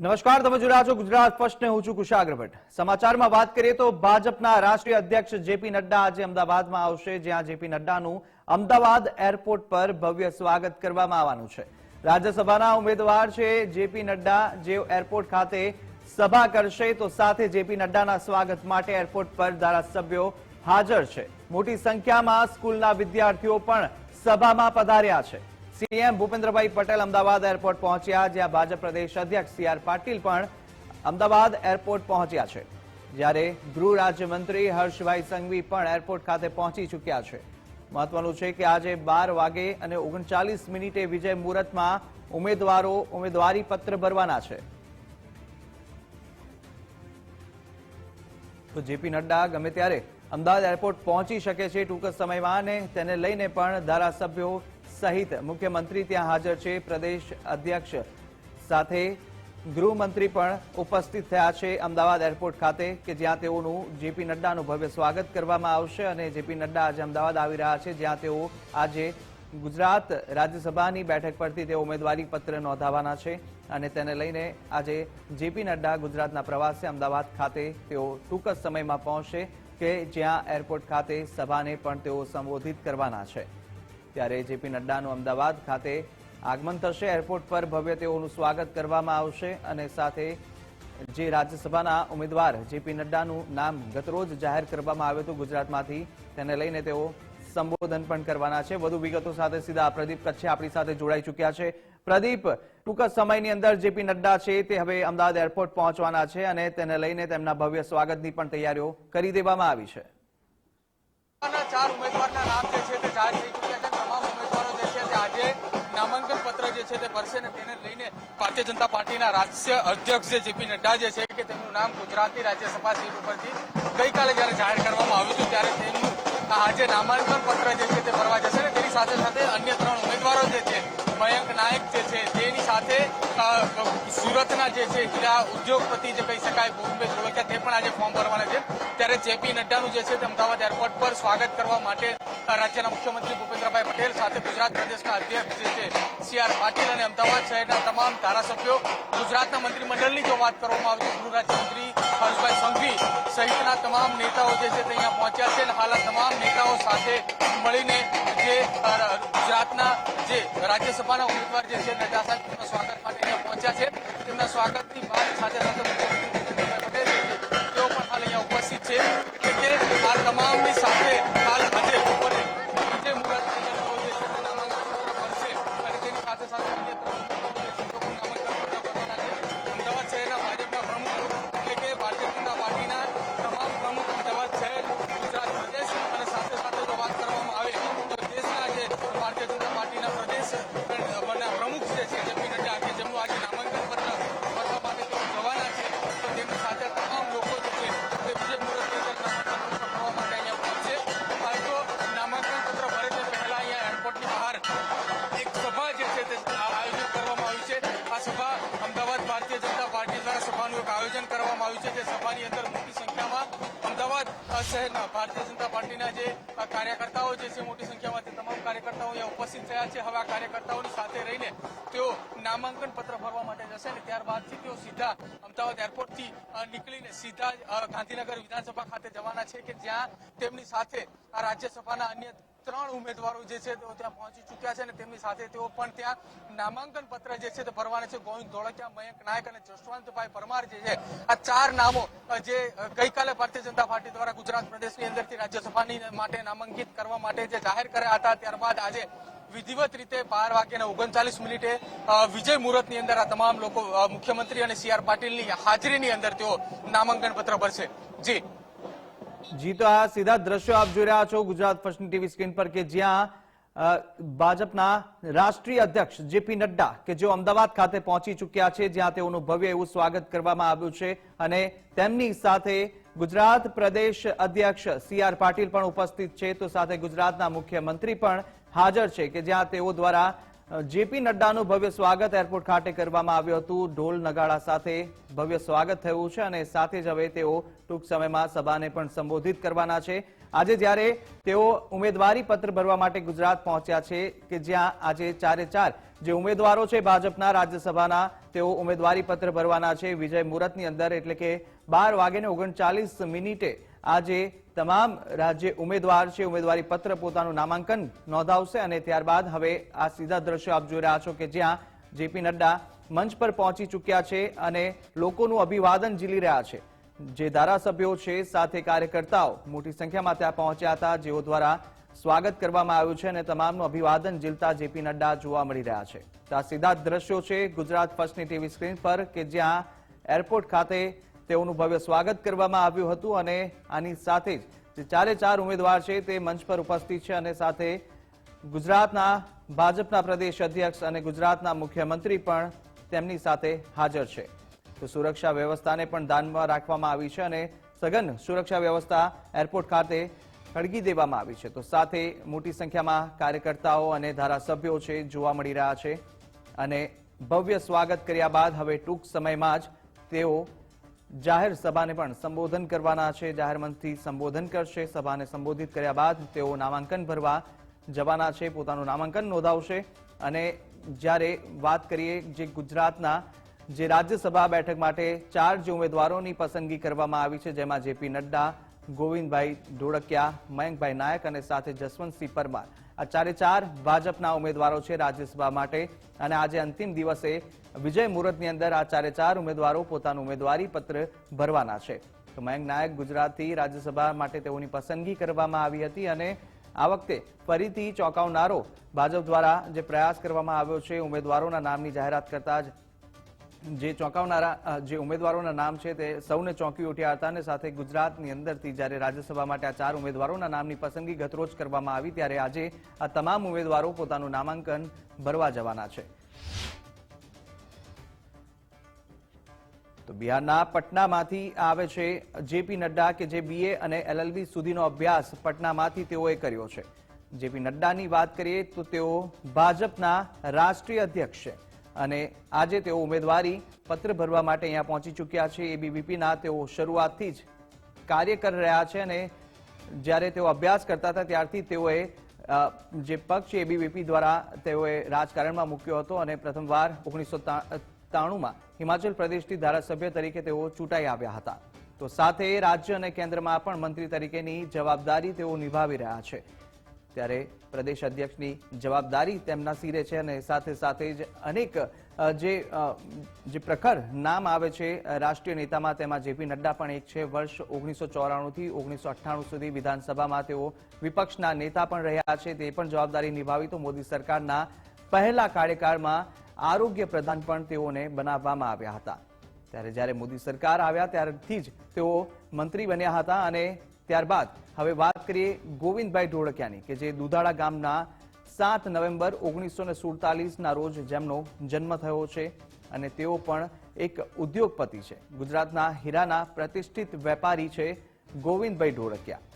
નમસ્કાર, તમે જોડા છો ગુજરાત ફર્સ્ટને હું છું કુશાગ્ર ભટ્ટ સમાચારમાં વાત કરીએ તો ભાજપના રાષ્ટ્રીય અધ્યક્ષ જેપી નડ્ડા આજે અમદાવાદમાં આવશે, જ્યાં જેપી નડ્ડાનું અમદાવાદ એરપોર્ટ પર ભવ્ય સ્વાગત કરવામાં આવવાનું છે. રાજ્યસભાના ઉમેદવાર છે જેપી નડ્ડા જે એરપોર્ટ ખાતે સભા કરશે, તો સાથે જેપી નડ્ડાના સ્વાગત માટે એરપોર્ટ પર ધારાસભ્યો હાજર છે. મોટી સંખ્યામાં સ્કૂલના વિદ્યાર્થીઓ પણ સભામાં પધાર્યા છે. સીએમ ભૂપેન્દ્રભાઈ પટેલ અમદાવાદ એરપોર્ટ પહોંચ્યા, જ્યાં ભાજપ પ્રદેશ અધ્યક્ષ સી પાટીલ પણ અમદાવાદ એરપોર્ટ પહોંચ્યા છે. જ્યારે ગૃહ રાજ્યમંત્રી હર્ષભાઈ સંઘવી પણ એરપોર્ટ ખાતે પહોંચી ચૂક્યા છે. મહત્વનું છે કે આજે બાર વાગે અને ઓગણચાલીસ મિનિટે વિજય મુહૂર્તમાં ઉમેદવારો ઉમેદવારી પત્ર ભરવાના છે. તો જેપી નડ્ડા ગમે ત્યારે અમદાવાદ એરપોર્ટ પહોંચી શકે છે ટૂંક સમયમાં અને તેને લઈને પણ ધારાસભ્યો સહિત મુખ્યમંત્રી ત્યાં હાજર છે. પ્રદેશ અધ્યક્ષ સાથે ગૃહમંત્રી પણ ઉપસ્થિત થયા છે. અમદાવાદ એરપોર્ટ ખાતે કે જ્યાં તેઓનું જેપી નડ્ડાનું ભવ્ય સ્વાગત કરવામાં આવશે અને જેપી નડ્ડા આજે અમદાવાદ આવી રહ્યા છે. જ્યાં તેઓ આજે ગુજરાત રાજ્યસભાની બેઠક પરથી તેઓ ઉમેદવારી પત્ર નોંધાવાના છે અને તેને લઈને આજે જેપી નડ્ડા ગુજરાતના પ્રવાસે અમદાવાદ ખાતે તેઓ ટૂંક જ સમયમાં પહોંચશે કે જ્યાં એરપોર્ટ ખાતે સભાને પણ તેઓ સંબોધિત કરવાના છે. ત્યારે જેપી નડ્ડાનું અમદાવાદ ખાતે આગમન થશે. એરપોર્ટ પર ભવ્ય તેઓનું સ્વાગત કરવામાં આવશે અને સાથે જે રાજ્યસભાના ઉમેદવાર જેપી નડ્ડાનું નામ ગતરોજ જાહેર કરવામાં આવ્યું હતું ગુજરાતમાંથી, તેને લઈને તેઓ સંબોધન પણ કરવાના છે. વધુ વિગતો સાથે સીધા પ્રદીપ કચ્છે આપણી સાથે જોડાઈ ચૂક્યા છે. પ્રદીપ, ટૂંક સમયની અંદર જેપી નડ્ડા છે તે હવે અમદાવાદ એરપોર્ટ પહોંચવાના છે અને તેને લઈને તેમના ભવ્ય સ્વાગતની પણ તૈયારીઓ કરી દેવામાં આવી છે. ચાર ઉમેદવારના નામ જે છે તે જાહેર થઈ જે છે તે ભરશે ને તેને લઈને ભારતીય જનતા પાર્ટીના રાષ્ટ્રીય અધ્યક્ષ જેપી નડ્ડા જે છે કે તેમનું નામ ગુજરાતની રાજ્યસભા સીટ ઉપરથી ગઈકાલે જ્યારે જાહેર કરવામાં આવ્યું હતું ત્યારે તેમનું આજે નામાંકન પત્ર જે છે તે ભરવા જશે ને તેની સાથે સાથે અન્ય ત્રણ ઉમેદવારો જે છે, મયંક નાયક જે છે તેની સાથે સુરતના જે છે હીરા ઉદ્યોગપતિ જે કહી શકાય, ભૂપેશ જોડક્યા તે પણ આજે ફોર્મ ભરવાના છે. ત્યારે જેપી નડ્ડાનું જે છે તે અમદાવાદ એરપોર્ટ પર સ્વાગત કરવા માટે રાજ્યના મુખ્યમંત્રી ભૂપેન્દ્રભાઈ પટેલ સાથે ગુજરાત પ્રદેશના અધ્યક્ષ જે છે, સી આર પાટીલ અને અમદાવાદ શહેરના તમામ ધારાસભ્યો, ગુજરાતના મંત્રીમંડળની જો વાત કરવામાં આવે તો ગૃહ રાજ્યમંત્રી હર્ષભાઈ સંઘવી સહિતના તમામ નેતાઓ જે છે તે અહીંયા પહોંચ્યા છે અને હાલ તમામ નેતાઓ સાથે મળીને જે ગુજરાતના જે રાજ્યસભાના ઉમેદવાર જે છે, નડ્ડા સાહેબ સ્વાગત પહોંચ્યા છે. તેમના સ્વાગતની વાત સાથે સાથે મુખ્યમંત્રી તેઓ પણ હાલ અહીંયા ઉપસ્થિત છે. કે આ તમામની સાથે હાલ આજે બપોરે આવ્યું છે કે સભાની અંદર મોટી સંખ્યામાં અમદાવાદ શહેરના ભારતીય જનતા પાર્ટીના જે કાર્યકર્તાઓ જે છે મોટી સંખ્યામાં તે તમામ કાર્યકર્તાઓ અહીંયા ઉપસ્થિત થયા છે. હવે આ કાર્યકર્તાઓની સાથે રહીને તેઓ નામાંકન પત્ર ભરવા માટે જશે અને ત્યારબાદથી તેઓ સીધા અમદાવાદ એરપોર્ટથી નીકળીને સીધા ગાંધીનગર વિધાનસભા ખાતે જવાના છે કે જ્યાં તેમની સાથે આ રાજ્યસભાના અન્ય ત્રણ ઉમેદવારો જે છે તેઓ ત્યાં પહોંચી ચૂક્યા છે અને તેમની સાથે તેઓ પણ ત્યાં નામાંકન પત્ર જે છે તે ભરવાના છે. ગોવિંદ ધોળકિયા, મયંક નાયક અને જસવંતભાઈ પરમાર જે છે, આ ચાર નામો જે ગઈકાલે ભારતીય જનતા પાર્ટી દ્વારા ગુજરાત પ્રદેશની અંદરથી રાજ્યસભાની માટે નામાંકિત કરવા માટે જે જાહેર કર્યા હતા, ત્યારબાદ આજે વિધિવત રીતે બાર વાગ્યાના ઓગણચાલીસ મિનિટે વિજય મુહૂર્તની અંદર આ તમામ લોકો મુખ્યમંત્રી અને સી આર પાટીલની હાજરીની અંદર તેઓ નામાંકન પત્ર ભરશે. જી. જી તો આ સીધા દ્રશ્યો આપ જોઈ રહ્યા છો ગુજરાત ફર્સ્ટ ટીવી સ્ક્રીન પર કે જ્યાં ભાજપના રાષ્ટ્રીય અધ્યક્ષ જેપી નડ્ડા કે જેઓ અમદાવાદ ખાતે પહોંચી ચૂક્યા છે, જ્યાં તેઓનું ભવ્ય એવું સ્વાગત કરવામાં આવ્યું છે અને તેમની સાથે ગુજરાત પ્રદેશ અધ્યક્ષ સી પાટીલ પણ ઉપસ્થિત છે. તો સાથે ગુજરાતના મુખ્યમંત્રી પણ હાજર છે કે જ્યાં તેઓ દ્વારા જેપી નડ્ડાનું ભવ્ય સ્વાગત એરપોર્ટ ખાતે કરવામાં આવ્યું હતું. ઢોલ નગાડા સાથે ભવ્ય સ્વાગત થયું છે અને સાથે જ હવે તેઓ ટૂંક સમયમાં સભાને પણ સંબોધિત કરવાના છે. આજે જ્યારે તેઓ ઉમેદવારી પત્ર ભરવા માટે ગુજરાત પહોંચ્યા છે કે જ્યાં આજે ચારે ચાર જે ઉમેદવારો છે ભાજપના રાજ્યસભાના, તેઓ ઉમેદવારી પત્ર ભરવાના છે. વિજય મુહૂર્તની અંદર એટલે કે બાર વાગે ને ઓગણચાલીસ મિનિટે આજે તમામ રાજ્ય ઉમેદવાર છે, ઉમેદવારી પત્ર પોતાનું નામાંકન નોંધાવશે અને ત્યારબાદ હવે આ સીધા દ્રશ્યો આપ જોઈ રહ્યા છો કે જ્યાં જેપી નડ્ડા મંચ પર પહોંચી ચૂક્યા છે અને લોકોનું અભિવાદન ઝીલી રહ્યા છે. જે ધારાસભ્યો છે, સાથે કાર્યકર્તાઓ મોટી સંખ્યામાં ત્યાં પહોંચ્યા હતા, જેઓ દ્વારા સ્વાગત કરવામાં આવ્યું છે અને તમામનું અભિવાદન ઝીલતા જેપી નડ્ડા જોવા મળી રહ્યા છે. આ સીધા દ્રશ્યો છે ગુજરાત ફર્સ્ટની ટીવી સ્ક્રીન પર કે જ્યાં એરપોર્ટ ખાતે તેઓનું ભવ્ય સ્વાગત કરવામાં આવ્યું હતું અને આની સાથે જ જે ચારે ચાર ઉમેદવાર છે તે મંચ પર ઉપસ્થિત છે અને સાથે ગુજરાતના ભાજપના પ્રદેશ અધ્યક્ષ અને ગુજરાતના મુખ્યમંત્રી પણ તેમની સાથે હાજર છે. તો સુરક્ષા વ્યવસ્થાને પણ ધ્યાનમાં રાખવામાં આવી છે અને સઘન સુરક્ષા વ્યવસ્થા એરપોર્ટ ખાતે ખડગી દેવામાં આવી છે. તો સાથે મોટી સંખ્યામાં કાર્યકર્તાઓ અને ધારાસભ્યો છે, જોવા મળી રહ્યા છે અને ભવ્ય સ્વાગત કર્યા બાદ હવે ટૂંક સમયમાં જ તેઓ જાહેર સભાને પણ સંબોધન કરવાના છે. જાહેર મંચથી સંબોધન કરશે. સભાને સંબોધિત કર્યા બાદ તેઓ નામાંકન ભરવા જવાના છે. પોતાનું નામાંકન નોંધાવશે. અને જ્યારે વાત કરીએ જે ગુજરાતના જે રાજ્યસભા બેઠક માટે ચાર જે ઉમેદવારોની પસંદગી કરવામાં આવી છે, જેમાં જેપી નડ્ડા, ગોવિંદભાઈ ઢોળકિયા મયંકભાઈ નાયક અને સાથે જસવંતસિંહ પરમાર. આ ચારે ચાર ભાજપના ઉમેદવારો છે રાજ્યસભા માટે. અને આજે અંતિમ દિવસે વિજય મુહૂર્તની અંદર આ ચારે ચાર ઉમેદવારો પોતાનું ઉમેદવારી પત્ર ભરવાના છે. તો મયંક નાયક ગુજરાતથી રાજ્યસભા માટે તેઓની પસંદગી કરવામાં આવી હતી અને આ વખતે ફરીથી ચોંકાવનારો ભાજપ દ્વારા જે પ્રયાસ કરવામાં આવ્યો છે, ઉમેદવારોના નામની જાહેરાત કરતા જ જે ચોંકાવનારા જે ઉમેદવારોના નામ છે તે સૌને ચોંકી ઉઠ્યા હતા અને સાથે ગુજરાતની અંદરથી જ્યારે રાજ્યસભા માટે આ ચાર ઉમેદવારોના નામની પસંદગી ગતરોજ કરવામાં આવી ત્યારે આજે આ તમામ ઉમેદવારો પોતાનું નામાંકન ભરવા જવાના છે. તો બિહારના પટનામાંથી આવે છે જેપી નડ્ડા કે જે બીએ અને એલએલબી સુધીનો અભ્યાસ પટનામાંથી તેઓએ કર્યો છે. જેપી નડ્ડાની વાત કરીએ તો તેઓ ભાજપના રાષ્ટ્રીય અધ્યક્ષ છે. અને આજે તેઓ ઉમેદવારી પત્ર ભરવા માટે અહીંયા પહોંચી ચૂક્યા છે. એબીવીપીના તેઓ શરૂઆતથી જ કાર્ય કરી રહ્યા છે અને જ્યારે તેઓ અભ્યાસ કરતા હતા ત્યારથી તેઓએ જે પક્ષ છે એબીવીપી દ્વારા તેઓએ રાજકારણમાં મૂક્યો હતો અને પ્રથમવાર ઓગણીસો ત્રાણુંમાં હિમાચલ પ્રદેશથી ધારાસભ્ય તરીકે તેઓ ચૂંટાઈ આવ્યા હતા. તો સાથે રાજ્ય અને કેન્દ્રમાં પણ મંત્રી તરીકેની જવાબદારી તેઓ નિભાવી રહ્યા છે. ત્યારે પ્રદેશ અધ્યક્ષની જવાબદારી તેમના સિરે છે અને સાથે સાથે જ અનેક જે પ્રખર નામ આવે છે રાષ્ટ્રીય નેતામાં તેમાં જેપી નડ્ડા પણ એક છે. વર્ષ ઓગણીસો ચોરાણુંથી ઓગણીસો અઠ્ઠાણું સુધી વિધાનસભામાં તેઓ વિપક્ષના નેતા પણ રહ્યા છે. તે પણ જવાબદારી નિભાવી તો મોદી સરકારના પહેલા કાર્યકાળમાં આરોગ્ય પ્રધાન પણ તેઓને બનાવવામાં આવ્યા હતા. ત્યારે જ્યારે મોદી સરકાર આવ્યા ત્યારથી જ તેઓ મંત્રી બન્યા હતા અને ત્યારબાદ હવે વાત કરીએ ગોવિંદભાઈ ઢોળકિયાની કે જે દુધાળા ગામના સાત નવેમ્બર ઓગણીસો ને સુડતાલીસના રોજ જેમનો જન્મ થયો છે અને તેઓ પણ એક ઉદ્યોગપતિ છે. ગુજરાતના હીરાના પ્રતિષ્ઠિત વેપારી છે ગોવિંદભાઈ ઢોળકિયા.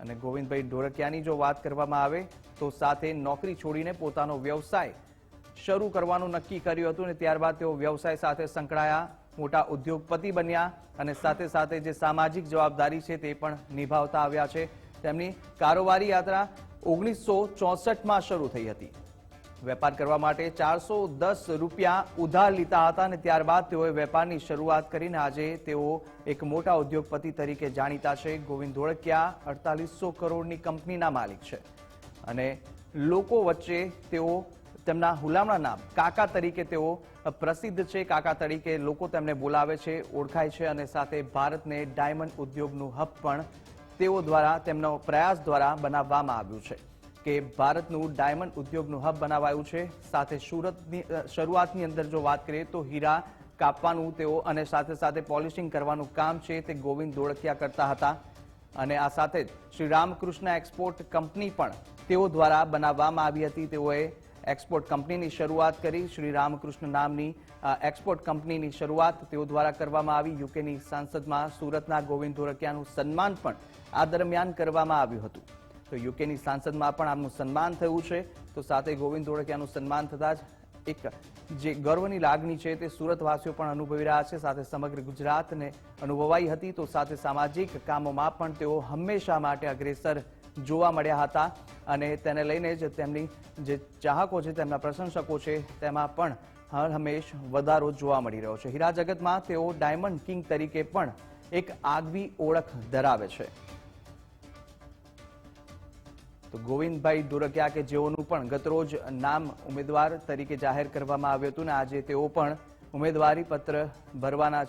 અને ગોવિંદભાઈ ઢોળકિયાની જો વાત કરવામાં આવે તો સાથે નોકરી છોડીને પોતાનો વ્યવસાય શરૂ કરવાનું નક્કી કર્યું હતું અને ત્યારબાદ તેઓ વ્યવસાય સાથે સંકળાયા. મોટા ઉદ્યોગપતિ બન્યા અને સાથે સાથે જે સામાજિક જવાબદારી છે તે પણ નિભાવતા આવ્યા છે. તેમની કારોબારી યાત્રા ઓગણીસો ચોસઠમાં શરૂ થઈ હતી. વેપાર કરવા માટે ચારસો દસ રૂપિયા ઉધાર લીધા હતા અને ત્યારબાદ તેઓએ વેપારની શરૂઆત કરીને આજે તેઓ એક મોટા ઉદ્યોગપતિ તરીકે જાણીતા છે. ગોવિંદ ધોળકિયા અડતાલીસો કરોડની કંપનીના માલિક છે. અને લોકો વચ્ચે તેઓ તેમના હુલામણા નામ કાકા તરીકે તેઓ પ્રસિદ્ધ છે. કાકા તરીકે લોકો તેમને બોલાવે છે, ઓળખાય છે અને સાથે ભારતને ડાયમંડ ઉદ્યોગનું હબ પણ તેઓ દ્વારા, તેમનો પ્રયાસ દ્વારા બનાવવામાં આવ્યું છે કે ભારતનું ડાયમંડ ઉદ્યોગનું હબ બનાવાયું છે. સાથે સુરતની શરૂઆતની અંદર જો વાત કરીએ તો હીરા કાપવાનું તેઓ અને સાથે સાથે પોલિશિંગ કરવાનું કામ છે તે ગોવિંદ ધોળકિયા કરતા હતા. અને આ સાથે જ શ્રી રામકૃષ્ણ એક્સપોર્ટ કંપની પણ તેઓ દ્વારા બનાવવામાં આવી હતી. તેઓએ એક્સપોર્ટ કંપનીની શરૂઆત કરી. શ્રી રામકૃષ્ણ નામની એક્સપોર્ટ કંપનીની શરૂઆત તેઓ દ્વારા કરવામાં આવી. યુકેની સાંસદમાં સુરતના ગોવિંદ ધોરકિયાનું સન્માન પણ આ દરમિયાન કરવામાં આવ્યું હતું. તો યુકેની સાંસદમાં પણ આમનું સન્માન થયું છે. તો સાથે ગોવિંદ ધોળકિયાનું સન્માન થતાં જ એક જે ગર્વની લાગણી છે તે સુરતવાસીઓ પણ અનુભવી રહ્યા છે. સાથે સમગ્ર ગુજરાતને અનુભવાઈ હતી. તો સાથે સામાજિક કામોમાં પણ તેઓ હંમેશા માટે અગ્રેસર જોવા મળ્યા હતા અને તેને લઈને જ તેમની જે ચાહકો છે, તેમના પ્રશંસકો છે, તેમાં પણ હર હંમેશ વધારો જોવા મળી રહ્યો છે. હીરા જગતમાં તેઓ ડાયમંડ કિંગ તરીકે પણ એક આગવી ઓળખ ધરાવે છે. તો ગોવિંદભાઈ દુરકિયા કે જેઓનું પણ ગતરોજ નામ ઉમેદવાર તરીકે જાહેર કરવામાં આવ્યું હતું ને આજે તેઓ પણ ઉમેદવારી પત્ર ભરવાના